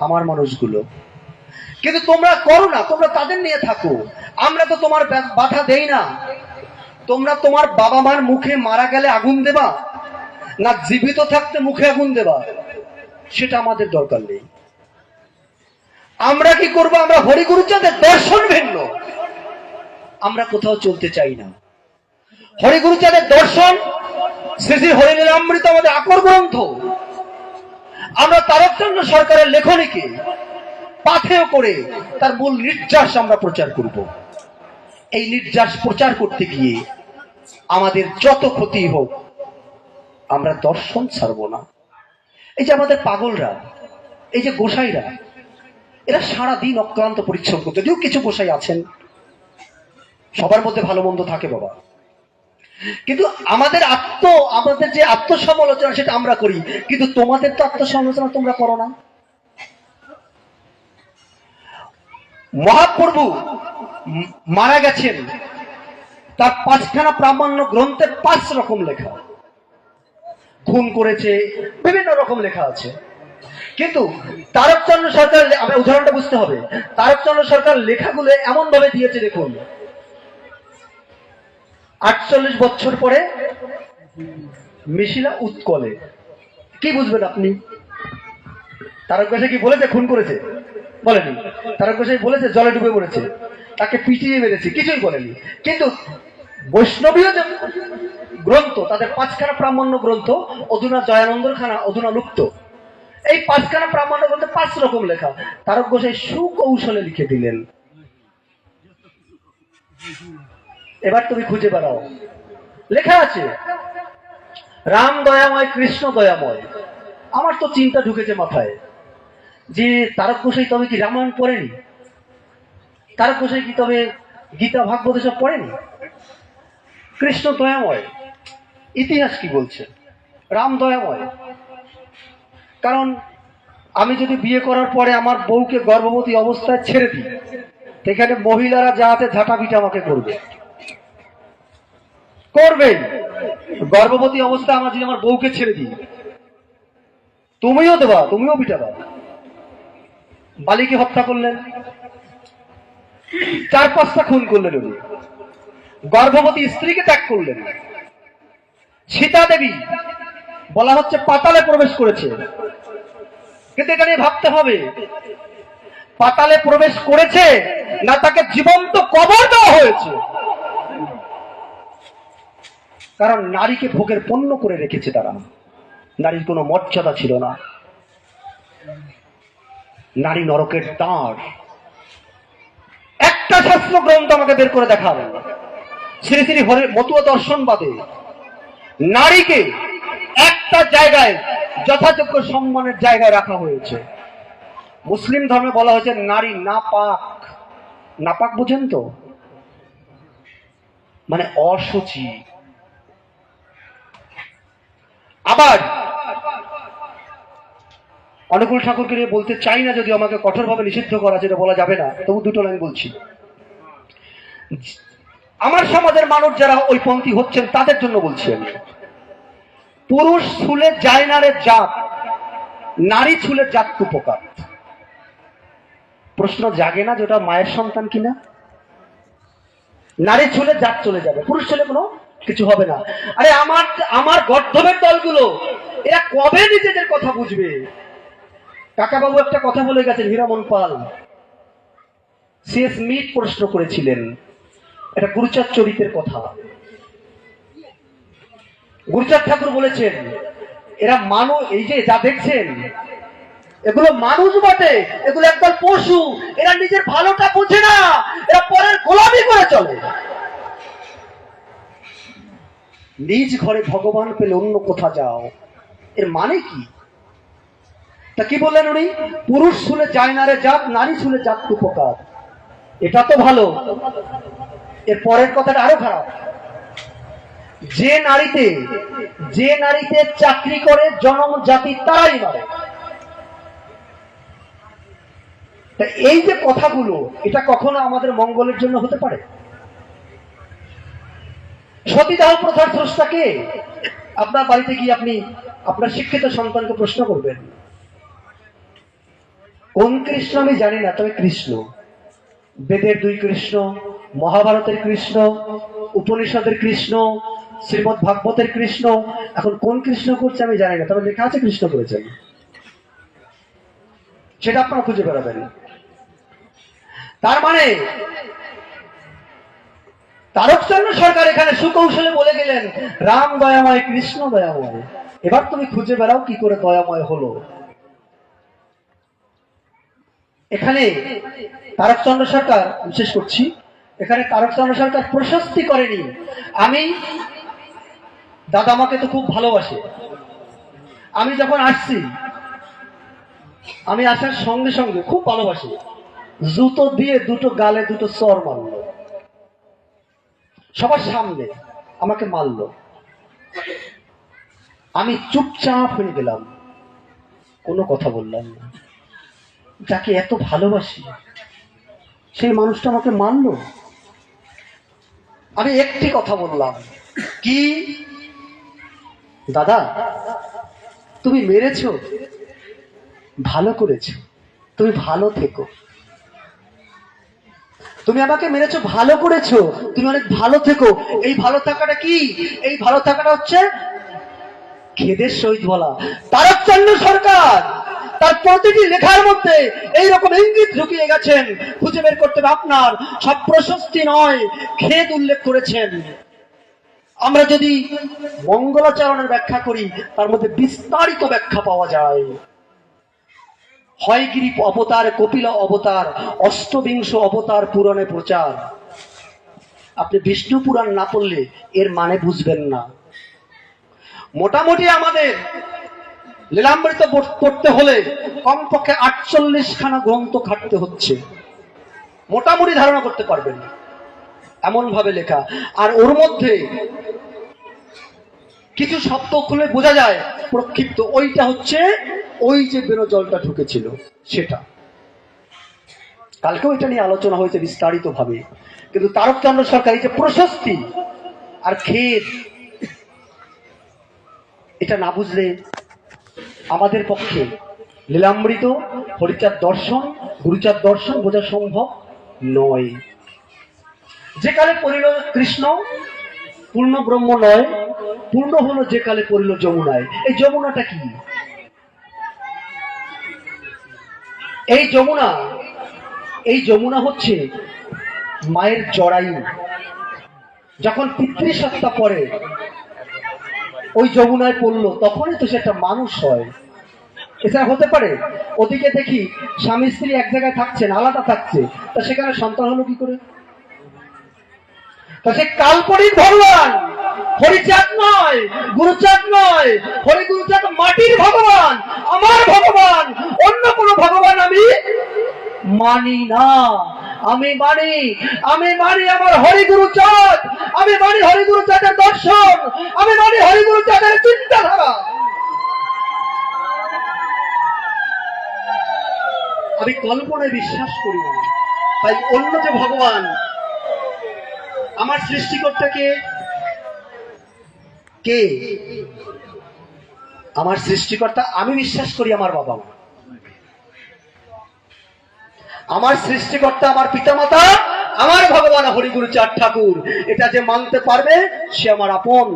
আমার মানুষগুলো। কিন্তু তোমরা করো না, তোমরা তাদের নিয়ে থাকো। আমরা তো তোমার বাধা দেই না। তোমরা তোমার বাবা মার মুখে মারা গেলে আগুন দেবা? না জীবিত থাকতে মুখে আগুন দেবা? সেটা আমাদের দরকার নেই। আমরা কি করব? আমরা হরিগুরুচাঁদের দর্শন ভিন্ন। আমরা কোথাও চলতে চাই না। হরিগুরুচাঁদের দর্শন শ্রী শ্রী হরিলীলামৃত আমাদের আকর গ্রন্থ। আমরা তারকচন্দ্র সরকারের লেখনীকে পাথেয় করে তার মূল নির্যাস আমরা প্রচার করব। এই নির্যাস প্রচার করতে গিয়ে আমাদের যত ক্ষতি হোক, আমরা দর্শন ছাড়ব না। এই যে আমাদের পাগলরা, এই যে গোসাইরা, এরা সারা দিন অক্লান্ত করতে। যদিও কিছু গোসাই আছেন, সবার মধ্যে ভালো মন্দ থাকে বাবা। কিন্তু আমাদের আত্ম, আমাদের যে আত্মসমালোচনা সেটা আমরা করি, কিন্তু তোমাদের তো আত্মসমালোচনা তোমরা করো না। মহাপ্রভু মারা গেছেন, তার পাঁচখানা প্রামাণ্য গ্রন্থে পাঁচ রকম লেখা। খুন করেছে, বিভিন্ন রকম লেখা আছে। কিন্তু তারকচন্দ্র সরকার উদাহরণটা বুঝতে হবে, তারকচন্দ্র সরকার লেখাগুলো এমন ভাবে দিয়েছে, দেখুন আটচল্লিশ বছর পরে মিশিলা উৎকলে। কি বুঝবেন আপনি? তারক গোসাই কি বলেছে? খুন করেছে? বলেনি। তারক গোসাই বলেছে, জলে ডুবে মরেছে। তাকে পিটিয়ে মেরেছে, কিছুই বলেনি। কিন্তু বৈষ্ণবীয় যে গ্রন্থ, তাদের পাঁচখানা প্রামাণ্য গ্রন্থ, অধুনা জয়ানন্দর খানা অধুনা লুপ্ত। এই পাঁচখানা প্রামাণ্য গ্রন্থে পাঁচ রকম লেখা। তারক গোসাই সুকৌশলে লিখে দিলেন। এবার তুমি খুঁজে বেড়াও। লেখা আছে, রাম দয়াময়, কৃষ্ণ দয়াময়। আমার তো চিন্তা ঢুকেছে মাথায় যে তারক তবে কি রামায়ণ পড়েনি? তারক কি তবে গীতা, ভাগবত সব পড়েনি? কৃষ্ণ দয়াময়, ইতিহাস কি বলছে? রাম দয়াময়। কারণ আমি যদি বিয়ে করার পরে আমার বউকে গর্ভবতী অবস্থায় ছেড়ে দিই, সেখানে মহিলারা যা আছে ঝাঁটা পিটা আমাকে করবে। করবেন। গর্ভবতী অবস্থা আমার যদি আমার বউকে ছেড়ে দিই, তুমিও দেবা, তুমিও পিটাবা। বালিকে হত্যা করলেন। চার পাঁচটা খুন করলেন উনি। গর্ভবতী স্ত্রীকে ত্যাগ করলেন। সীতা দেবী বলা হচ্ছে পাতালে প্রবেশ করেছে। কিন্তু এটা নিয়ে ভাবতে হবে, পাতালে প্রবেশ করেছে না তাকে জীবন্ত কবর দেওয়া হয়েছে। কারণ নারীকে ভোগের পণ্য করে রেখেছে তারা। নারীর কোনো মর্যাদা ছিল না। নারী নরকের দাঁড় একটা শাস্ত্র গ্রন্থ আমাকে বের করে দেখাবেন শ্রী শ্রী হরে মতুয়া দর্শন বাদে। নারীকে একটা জায়গায় যথাযোগ্য সম্মানের জায়গায় রাখা হয়েছে। মুসলিম ধর্মে বলা হয়েছে নারী নাপাক। নাপাক বুঝেন তো? মানে অসুচি। আবার অনুকূল ঠাকুরকে নিয়ে বলতে চাই না যদি আমাকে কঠোরভাবে নিষিদ্ধ করা যেটা বলা যাবে না, তবু দুটো লাইন বলছি। আমার সমাজের মানুষ যারা ওই পন্থী হচ্ছেন, তাদের জন্য বলছি আমি। পুরুষ ছুলে যায় না রে জাত, নারী ছুলে জাত উপকার প্রশ্ন জাগে না যেটা মায়ের সন্তান কিনা? নারী ছুলে জাত চলে যাবে, পুরুষ ছেলে কোনো কিছু হবে না। আরে আমার আমার গর্ধবের দলগুলো, এরা কবে নিজেদের কথা বুঝবে? কাকাবাবু একটা কথা বলে গেছেন, হীরামন পাল। সিএস মিট প্রশ্ন করেছিলেন। এটা গুরুচাঁদ চরিতের কথা। গুরুচাঁদ ঠাকুর বলেছেন, এরা মানুষ এই যে যা দেখছেন, এগুলো মানুষ বটে, এগুলো একদল পশু, এরা নিজের ভালোটা বোঝে না, এরা পরের গোলামি করে চলে। নিজ ঘরে ভগবান পেলে অন্য কোথা যাও? এর মানে কি? তা কি বললেন উনি? পুরুষ শুলে যায় না রে জাত, নারী শুলে জাত উপকার? এটা তো ভালো। এর পরের কথাটা আরও খারাপ। যে নারীতে যে নারীতে চাকরি করে, জনম জাতি তারাই মারে। এই যে কথাগুলো, এটা কখনো আমাদের মঙ্গলের জন্য হতে পারে? সতীদাহ প্রথার স্রষ্টাকে আপনার বাড়িতে গিয়ে আপনি আপনার শিক্ষিত সন্তানকে প্রশ্ন করবেন। কোন কৃষ্ণ আমি জানি না, তবে কৃষ্ণ। বেদের দুই কৃষ্ণ, মহাভারতের কৃষ্ণ, উপনিষদের কৃষ্ণ, শ্রীমদ ভাগবতের কৃষ্ণ। এখন কোন কৃষ্ণ করছে আমি জানি না, তবে লেখা আছে কৃষ্ণ করেছেন। সেটা আপনারা খুঁজে বেড়াবেন। তার মানে তারকচন্দ্র সরকার এখানে সুকৌশলে বলে গেলেন, রাম দয়াময়, কৃষ্ণ দয়াময়। এবার তুমি খুঁজে বেড়াও কি করে দয়াময় হলো। এখানে তারকচন্দ্র সরকার, বিশেষ করছি, এখানে তারকচন্দ্র সরকার প্রশস্তি করেনি। আমি, দাদা আমাকে তো খুব ভালোবাসে। আমি যখন আসছি, আমি আসার সঙ্গে সঙ্গে খুব ভালোবাসি। জুতো দিয়ে দুটো গালে দুটো চর মারলো। সবার সামনে আমাকে মারলো। আমি চুপচাপ হয়ে গেলাম। কোনো কথা বললাম না। যাকে এত ভালোবাসি, সেই মানুষটা আমাকে মারলো। আমি একটি কথা বললাম। কি? দাদা, তুমি মেরেছো। ভালো করেছ। তুমি ভালো থেকো। তুমি আমাকে মেরেছো, ভালো করেছ। তুমি অনেক ভালো থেকো। এই ভালো থাকাটা কি? এই ভালো থাকাটা হচ্ছে খেদের সহিত বলা। তারকচন্দ্র সরকার তার প্রতিটি লেখার মধ্যে এই রকম ইঙ্গিত ঢুকিয়ে গেছেন, খুঁজে বের করতে হবে আপনার। সব প্রশস্তি নয়, খেদ উল্লেখ করেছেন। আমরা যদি মঙ্গলাচরণের ব্যাখ্যা করি, তার মধ্যে বিস্তারিত ব্যাখ্যা পাওয়া যায়। হয়গিরি অবতার, কপিল অবতার, অষ্টবিংশ অবতার পুরাণে প্রচার। আপনি বিষ্ণু পুরাণ না পড়লে এর মানে বুঝবেন না। মোটামুটি আমাদের লীলামৃত পড়তে হলে কমপক্ষে আটচল্লিশ খানা গ্রন্থ খাটতে হচ্ছে। মোটামুটি ধারণা করতে পারবেন। এমন ভাবে লেখা। আর ওর মধ্যে কিছু শব্দ খুলে বোঝা যায় প্রক্ষিপ্ত। ওইটা হচ্ছে ওই যে বেরো জলটা ঢুকেছিল, সেটা। কালকেও এটা নিয়ে আলোচনা হয়েছে বিস্তারিত ভাবে কিন্তু তারকচন্দ্র সরকার এই যে প্রশস্তি আর খেদ এটা না বুঝলে আমাদের পক্ষে লীলামৃত হরিচার দর্শন গুরুচার দর্শন বোঝা সম্ভব নয়। যে কালে পড়িল কৃষ্ণ, পূর্ণ ব্রহ্ম নয়, পূর্ণ হলো যে কালে পড়িল যমুনায়। এই যমুনাটা কি? এই যমুনা এই যমুনা হচ্ছে মায়ের জরায়ু। যখন পিতৃসত্তা পরে ওই যমুনায় পড়ল, তখনই তো সে একটা মানুষ হয়। এছাড়া হতে পারে, ওদিকে দেখি স্বামী স্ত্রী এক জায়গায় থাকছেন, আলাদা থাকছে, তা সেখানে সন্তান হলো কি করে? সে কাল্পনিক ভগবান, হরিচাঁদ নয়, গুরুচাঁদ নয় হরি গুরুচাঁদ মাটির ভগবান, আমার ভগবান, অন্য কোন ভগবান আমি মানি না। আমি মানি আমি মানি আমার হরিগুরু চাঁদ আমি মানি হরিগুরু চাঁদের দর্শন, আমি মানি হরিগুরু চাঁদের চিন্তাধারা। আমি কল্পনায় বিশ্বাস করি না। তাই অন্য যে ভগবান আমার সৃষ্টিকর্তাকে কে? আমার সৃষ্টিকর্তা, আমি বিশ্বাস করি আমার বাবা মা। আমার সৃষ্টিকর্তা, আমার পিতামাতা, আমার ভগবান হরিগুরু চার ঠাকুর। এটা যে মানতে পারবে, সে আমার আপন।